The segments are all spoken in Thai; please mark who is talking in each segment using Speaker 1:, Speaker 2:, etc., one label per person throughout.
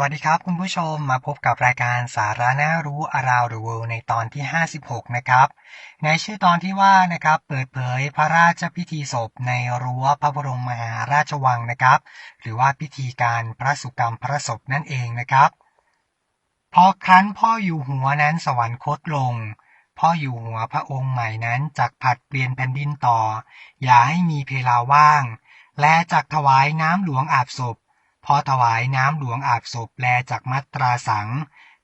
Speaker 1: สวัสดีครับคุณผู้ชมมาพบกับรายการสาระน่ารู้ Around the World ในตอนที่ 56 นะครับ ในชื่อตอนที่ว่านะครับเปิดเผยพระราชพิธีศพในรั้วพระบรมมหาราชวังนะครับ หรือว่าพิธีการพระสุกรรมพระศพนั่นเองนะครับ พอครั้นพ่ออยู่หัวนั้นสวรรคตลง พ่ออยู่หัวพระองค์ใหม่นั้นจักผัดเปลี่ยนแผ่นดินต่อ อย่าให้มีเพลาว่าง และจักถวายน้ำหลวงอาบศพ พอถวายน้ำหลวงอาบศพแลจากมัตราสัง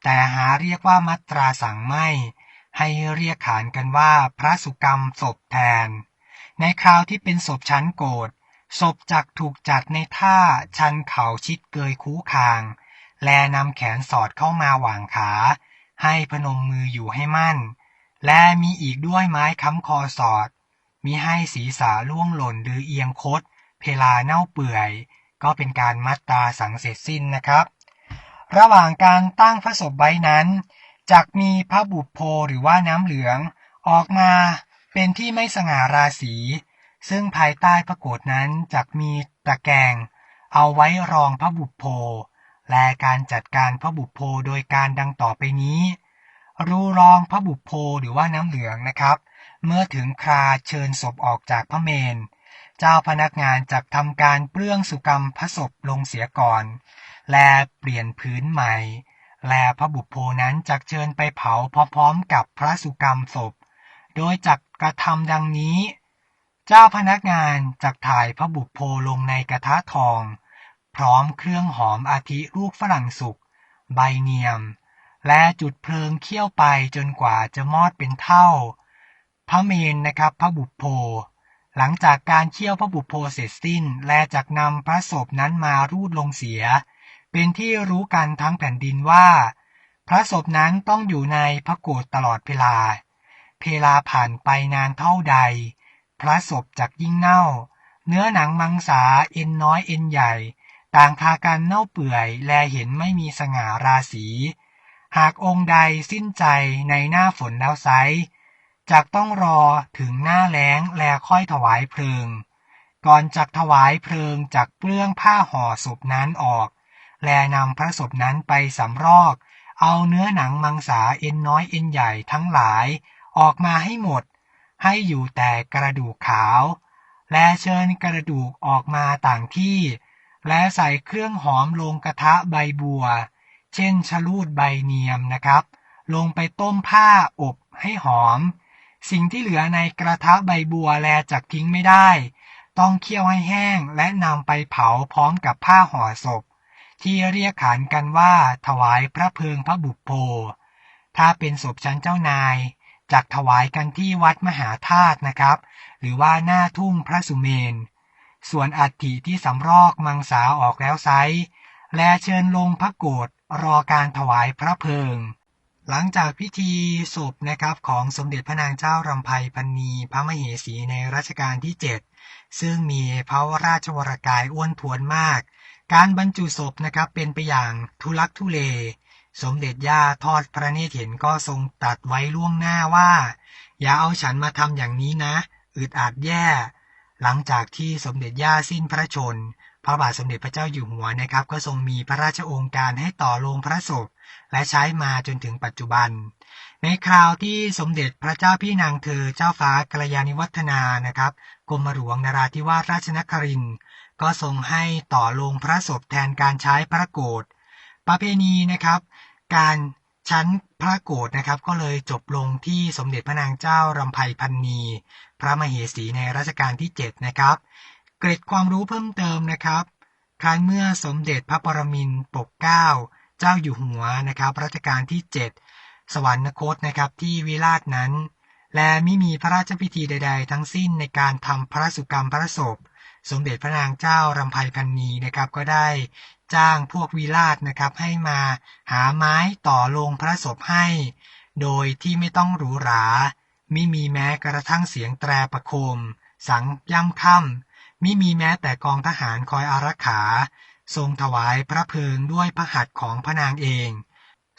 Speaker 1: แต่หาเรียกว่ามัตราสังไม่ ให้เรียกขานกันว่าพระสุกรรมศพแทน ในคราวที่เป็นศพชั้นโกรธศพจักถูกจัดในท่าชันเข่าชิดเกยคูคาง แลนำแขนสอดเข้ามาหว่างขา ให้พนมมืออยู่ให้มั่น และมีอีกด้วยไม้ค้ำคอสอดมีให้ศีรษะล่วงหล่นหรือเอียงคด เพลาเน่าเปื่อย ก็เป็นการมัดตาสังเสร็จสิ้นนะครับ ระหว่างการตั้งพระศพไว้นั้นจักมีพระบุพโพหรือว่าน้ำเหลืองออกมาเป็นที่ไม่สง่าราศี ซึ่งภายใต้พระโกฏนั้นจักมีตะแกรงเอาไว้รองพระบุพโพและการจัดการพระบุพโพโดยการดังต่อไปนี้ รูรองพระบุพโพหรือว่าน้ำเหลืองนะครับ เมื่อถึงคราเชิญศพออกจากพระเมน เจ้าพนักงานจักทำการเปลื้องสุกรรมพระศพลงเสียก่อน แลเปลี่ยนพื้นใหม่ แลพระบุพโพนั้นจักเชิญไปเผาพร้อมๆกับพระสุกรรมศพ โดยจักกระทำดังนี้ เจ้าพนักงานจักถ่ายพระบุพโพลงในกระทะทอง พร้อมเครื่องหอมอาทิลูกฝรั่งสุก ใบเนียม และจุดเพลิงเคี่ยวไปจนกว่าจะมอดเป็นเท่า พระเมนนะครับพระบุพโพ หลังจากการเคี่ยวพระบุพโพเสร็จสิ้น และจักนำพระศพนั้นมารูดลงเสีย เป็นที่รู้กันทั้งแผ่นดินว่า พระศพนั้นต้องอยู่ในพระโกฏตลอดเวลา เพลาผ่านไปนานเท่าใด พระศพจักยิ่งเน่า เนื้อหนังมังสาเอ็นน้อยเอ็นใหญ่ ต่างพากันเน่าเปื่อยแลเห็นไม่มีสง่าราศี หากองค์ใดสิ้นใจในหน้าฝนแล้วไซ จักต้องรอถึงหน้าแล้งแลค่อยถวายเพลิง ก่อนจักถวายเพลิงจากเปลื้องผ้าห่อศพนั้นออก แลนำพระศพนั้นไปสำรอก เอาเนื้อหนังมังสาเอ็นน้อยเอ็นใหญ่ทั้งหลาย ออกมาให้หมด ให้อยู่แต่กระดูกขาว และเชิญกระดูกออกมาต่างที่ และใส่เครื่องหอมลงกระทะใบบัว เช่นชะลูดใบเนียมนะครับ ลงไปต้มผ้าอบให้หอม สิ่งที่เหลือในกระทะใบบัวแลจักทิ้งไม่ได้ ต้องเคี่ยวให้แห้งและนำไปเผาพร้อมกับผ้าห่อศพ ที่เรียกขานกันว่าถวายพระเพลิงพระบุพโพถ้าเป็นศพชั้นเจ้านายจักถวายกันที่วัดมหาธาตุนะครับ หรือว่าหน้าทุ่งพระสุเมน ส่วนอัฐิที่สำรอกมังสาออกแล้วไซแลเชิญลงพระโกรธรอการถวายพระเพลิง หลังจากพิธีศพนะครับของสมเด็จพระนางเจ้ารำไพพันนีพระมเหสีในรัชกาลที่ 7 ซึ่งมีพระราชวรกายอ้วนท้วนมาก การบรรจุศพนะครับเป็นไปอย่างทุลักทุเล สมเด็จย่าทอดพระเนตรเห็นก็ทรงตัดไว้ล่วงหน้าว่า อย่าเอาฉันมาทำอย่างนี้นะ อึดอัดแย่ หลังจากที่สมเด็จย่าสิ้นพระชน พระบาทสมเด็จพระเจ้าอยู่หัวนะครับ ก็ทรงมีพระราชโองการให้ต่อโลงพระศพ และใช้มาจนถึงปัจจุบัน ในคราวที่สมเด็จพระเจ้าพี่นางเธอเจ้าฟ้ากัลยาณิวัฒนานะครับกรมหลวงนราธิวาสราชนครินก็ทรงให้ต่อโลงพระศพแทนการใช้พระโกรธประเพณีนะครับ การชั้นพระโกรธนะครับก็เลยจบลงที่สมเด็จพระนางเจ้ารำไพพันนี พระมเหสีในรัชกาลที่ 7 นะครับ เกร็ดความรู้เพิ่มเติมนะครับ ครั้นเมื่อสมเด็จพระปรมินทรปกเกล้าเจ้าอยู่หัวนะครับรัชกาลที่ 7 สวรรคตนะครับที่วิราชนั้น และไม่มีพระราชพิธีใด ๆ ทั้งสิ้นในการทำพระสุกรรมพระศพ สมเด็จพระนางเจ้ารำไพพันนีนะครับก็ได้จ้างพวกวิราชนะครับให้มาหาไม้ต่อลงพระศพให้ โดยที่ไม่ต้องหรูหรา ไม่มีแม้กระทั่งเสียงแตรประโคม สังย่ำค่ำ ม่มีแม้แต่กองทหารคอยอารักขา ทรงถวายพระเพลิงด้วยพระหัตถ์ของพระนางเอง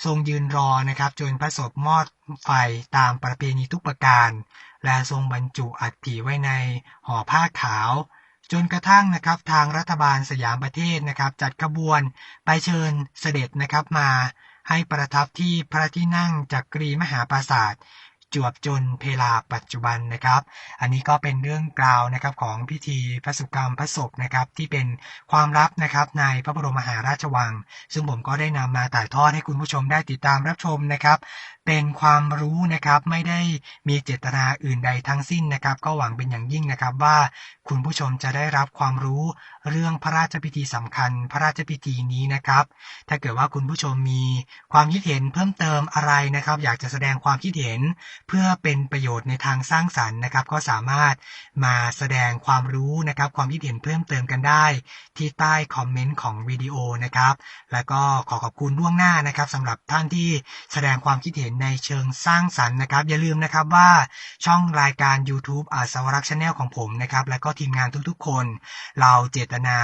Speaker 1: ทรงยืนรอนะครับจนพระศพมอดไฟตามประเพณีทุกประการ และทรงบรรจุอัฐิไว้ในห่อผ้าขาว จนกระทั่งนะครับทางรัฐบาลสยามประเทศนะครับ จัดขบวนไปเชิญเสด็จนะครับมาให้ประทับที่พระที่นั่งจักรีมหาปราสาท จวบจนเพลาปัจจุบันนะครับ อันนี้ก็เป็นเรื่องกล่าวนะครับของพิธีพระสุกรรมพระศพนะครับที่เป็นความลับนะครับในพระบรมมหาราชวัง ซึ่งผมก็ได้นำมาถ่ายทอดให้คุณผู้ชมได้ติดตามรับชมนะครับ เป็นความรู้นะครับไม่ได้มีเจตนาอื่นใดทั้งสิ้นนะครับ ก็หวังเป็นอย่างยิ่งนะครับว่าคุณผู้ชมจะได้รับความรู้เรื่องพระราชพิธีสำคัญ พระราชพิธีนี้นะครับ ถ้าเกิดว่าคุณผู้ชมมีความคิดเห็นเพิ่มเติมอะไรนะครับ อยากจะแสดงความคิดเห็นเพื่อเป็นประโยชน์ในทางสร้างสรรค์นะครับ ก็สามารถมาแสดงความรู้นะครับ ความคิดเห็นเพิ่มเติมกันได้ ที่ใต้คอมเมนต์ของวิดีโอนะครับแล้วก็ขอขอบคุณล่วงหน้านะครับสำหรับท่านที่แสดงความคิดเห็นในเชิงสร้างสรรค์นะครับ อย่าลืมนะครับว่าช่องรายการ YouTube อาสวรักษ์ชาแนลของผมนะครับ และก็ทีมงานทุกๆคน เราเจตนา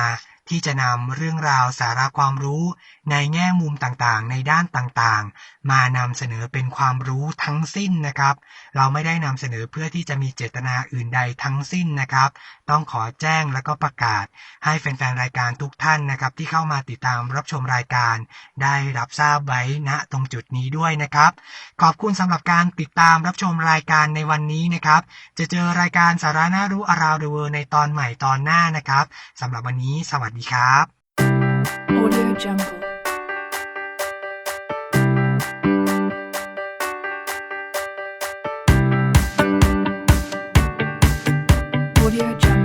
Speaker 1: ที่จะนำเรื่องราวสาระความรู้ในแง่มุมต่างๆ ในด้านต่างๆ มานำเสนอเป็นความรู้ทั้งสิ้นนะครับ เราไม่ได้นำเสนอเพื่อที่จะมีเจตนาอื่นใดทั้งสิ้นนะครับ ต้องขอแจ้งและก็ประกาศ ให้แฟนๆรายการทุกท่านนะครับ ที่เข้ามาติดตามรับชมรายการ ได้รับทราบไว้ณตรงจุดนี้ด้วยนะครับ ขอบคุณสำหรับการติดตามรับชมรายการในวันนี้นะครับ จะเจอรายการสาระน่ารู้ around the world ในตอนใหม่ตอนหน้านะครับสำหรับวันนี้สวัสดีดีครับ Audio Jungle.
Speaker 2: Audio Jungle.